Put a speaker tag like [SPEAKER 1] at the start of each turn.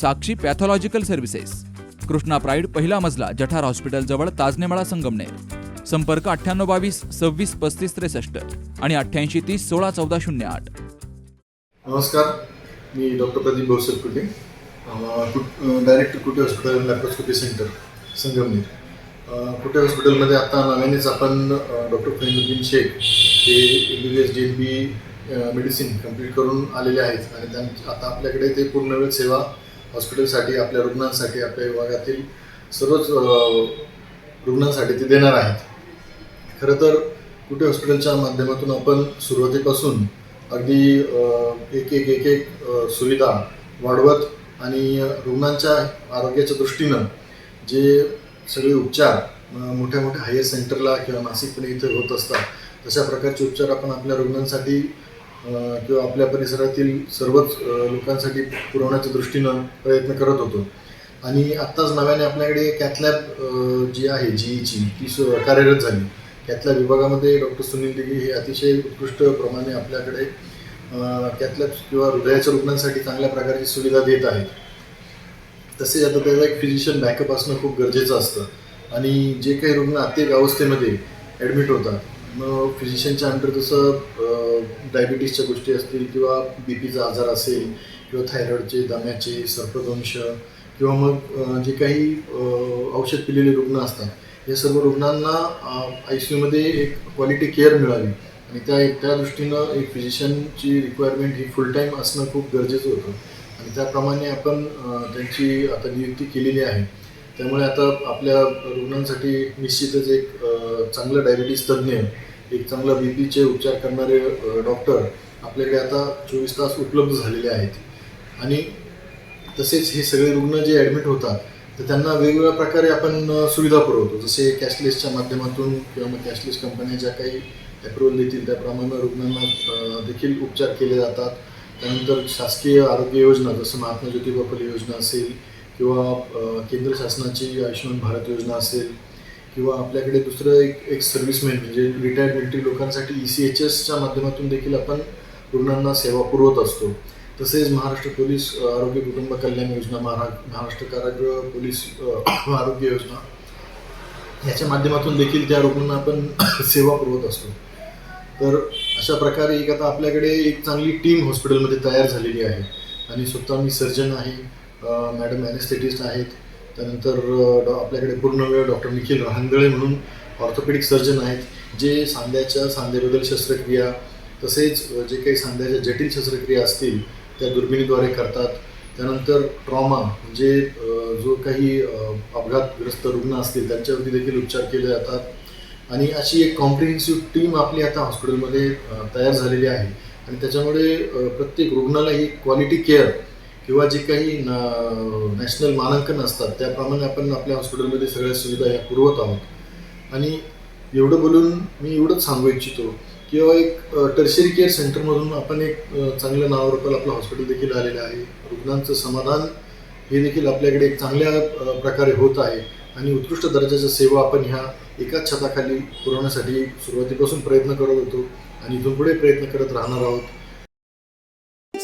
[SPEAKER 1] Sakshi pathological services. Krishna pride पहिला मजला जठार हॉस्पिटलजवळ ताजनेमाळा संगमनेर. संपर्क अठ्ठ्याण्णव बावीस सव्वीस पस्तीस त्रेसष्ट आणि अठ्ठ्याऐंशी तीस सोळा चौदा शून्य आठ.
[SPEAKER 2] नमस्कार. मी doctor Pradeep Bhausar Kute director Kute hospital laparoscopy centre Sangamner. Kute हॉस्पिटलमध्ये आता नव्यानेच आपण डॉक्टर फैनुद्दीन शेख हे M B S D B medicine complete करून आलेले आहेत आणि त्यां आता आपल्याकडे ते पूर्ण वेळ सेवा हॉस्पिटलसाठी आपल्या रुग्णांसाठी आपल्या विभागातील सर्वच रुग्णांसाठी ते देणार आहेत. खरं तर कुठे हॉस्पिटलच्या माध्यमातून आपण सुरुवातीपासून अगदी एक एक एक एक सुविधा वाढवत आणि रुग्णांच्या आरोग्याच्या दृष्टीनं जे सगळे उपचार मोठ्या मोठ्या हायर सेंटरला किंवा मासिकपणे इथे होत असतात तशा प्रकारचे उपचार आपण आपल्या रुग्णांसाठी किंवा आपल्या परिसरातील सर्वच लोकांसाठी पुरवण्याच्या दृष्टीनं प्रयत्न करत होतो. आणि आत्ताच नव्याने आपल्याकडे कॅथलॅब जी आहे जीईची ती सु कार्यरत झाली. कॅथलॅब विभागामध्ये डॉक्टर सुनील दिघे हे अतिशय उत्कृष्ट प्रमाणे आपल्याकडे कॅथलॅब किंवा हृदयाच्या रुग्णांसाठी चांगल्या प्रकारची सुविधा देत आहेत. तसेच आता त्याचा एक फिजिशियन बॅकअप असणं खूप गरजेचं असतं. आणि जे काही रुग्ण अत्येक अवस्थेमध्ये ॲडमिट होतात फिजिशियनच्या अंडर जसं डायबिटीसच्या गोष्टी असतील किंवा बी पीचा आजार असेल किंवा थायरॉईडचे दम्याचे सर्पदंश किंवा मग जे काही औषध पिलेले रुग्ण असतात या सर्व रुग्णांना आय सी यूमध्ये एक क्वालिटी केअर मिळावी. आणि त्या त्या दृष्टीनं एक फिजिशियनची रिक्वायरमेंट ही फुल टाईम असणं खूप गरजेचं होतं. आणि त्याप्रमाणे आपण त्यांची आता नियुक्ती केलेली आहे. त्यामुळे आता आपल्या रुग्णांसाठी निश्चितच एक चांगलं डायबिटीस तज्ज्ञ एक चांगला बी पीचे उपचार करणारे डॉक्टर आपल्याकडे आता चोवीस तास उपलब्ध झालेले आहेत. आणि तसेच हे सगळे रुग्ण जे ॲडमिट होतात तर त्यांना वेगवेगळ्या प्रकारे आपण सुविधा पुरवतो. जसे कॅशलेसच्या माध्यमातून किंवा मग कॅशलेस कंपन्या ज्या काही अप्रुव्हल देतील त्याप्रमाणे रुग्णांना देखील उपचार केले जातात. त्यानंतर शासकीय आरोग्य योजना जसं महात्मा ज्योतिबा फुले योजना असेल किंवा केंद्र शासनाची आयुष्यमान भारत योजना असेल किंवा आपल्याकडे दुसरं एक एक सर्व्हिसमॅन म्हणजे रिटायर्ड मिलिटरी लोकांसाठी ई सी एच एसच्या माध्यमातून देखील आपण रुग्णांना सेवा पुरवत असतो. तसेच महाराष्ट्र पोलीस आरोग्य कुटुंब कल्याण योजना महारा महाराष्ट्र कारागृह पोलीस आरोग्य योजना याच्या माध्यमातून देखील त्या रुग्णांना आपण सेवा पुरवत असतो. तर अशा प्रकारे एक आता आपल्याकडे एक चांगली टीम हॉस्पिटलमध्ये तयार झालेली आहे. आणि स्वतः मी सर्जन आहे मॅडम ॲनेस्थेटिस्ट आहेत. त्यानंतर डॉ आपल्याकडे पूर्ण वेळ डॉक्टर निखिल रहांदळे म्हणून ऑर्थोपेडिक सर्जन आहेत जे सांध्याच्या सांध्याबद्दल शस्त्रक्रिया तसेच जे काही सांध्याच्या जटिल शस्त्रक्रिया असतील त्या दुर्बिणीद्वारे करतात. त्यानंतर ट्रॉमा म्हणजे जो काही अपघातग्रस्त रुग्ण असतील त्यांच्यावरती देखील उपचार केले जातात. आणि अशी एक कॉम्प्रिहेन्सिव्ह टीम आपली आता हॉस्पिटलमध्ये तयार झालेली आहे. आणि त्याच्यामुळे प्रत्येक रुग्णाला ही क्वालिटी केअर किंवा जे काही नॅशनल मानांकन असतात त्याप्रमाणे आपण आपल्या हॉस्पिटलमध्ये सगळ्या सुविधा या पुरवत आहोत. आणि एवढं बोलून मी एवढंच सांगू इच्छितो किंवा हो एक टर्शरी केअर सेंटरमधून आपण एक चांगलं नावारूपाला आपलं हॉस्पिटल देखील आलेलं आहे. रुग्णांचं समाधान हे देखील आपल्याकडे एक चांगल्या प्रकारे होत आहे. आणि उत्कृष्ट दर्जाच्या सेवा आपण ह्या एकाच छताखाली पुरवण्यासाठी सुरुवातीपासून प्रयत्न करत होतो आणि इथून पुढे प्रयत्न करत राहणार आहोत.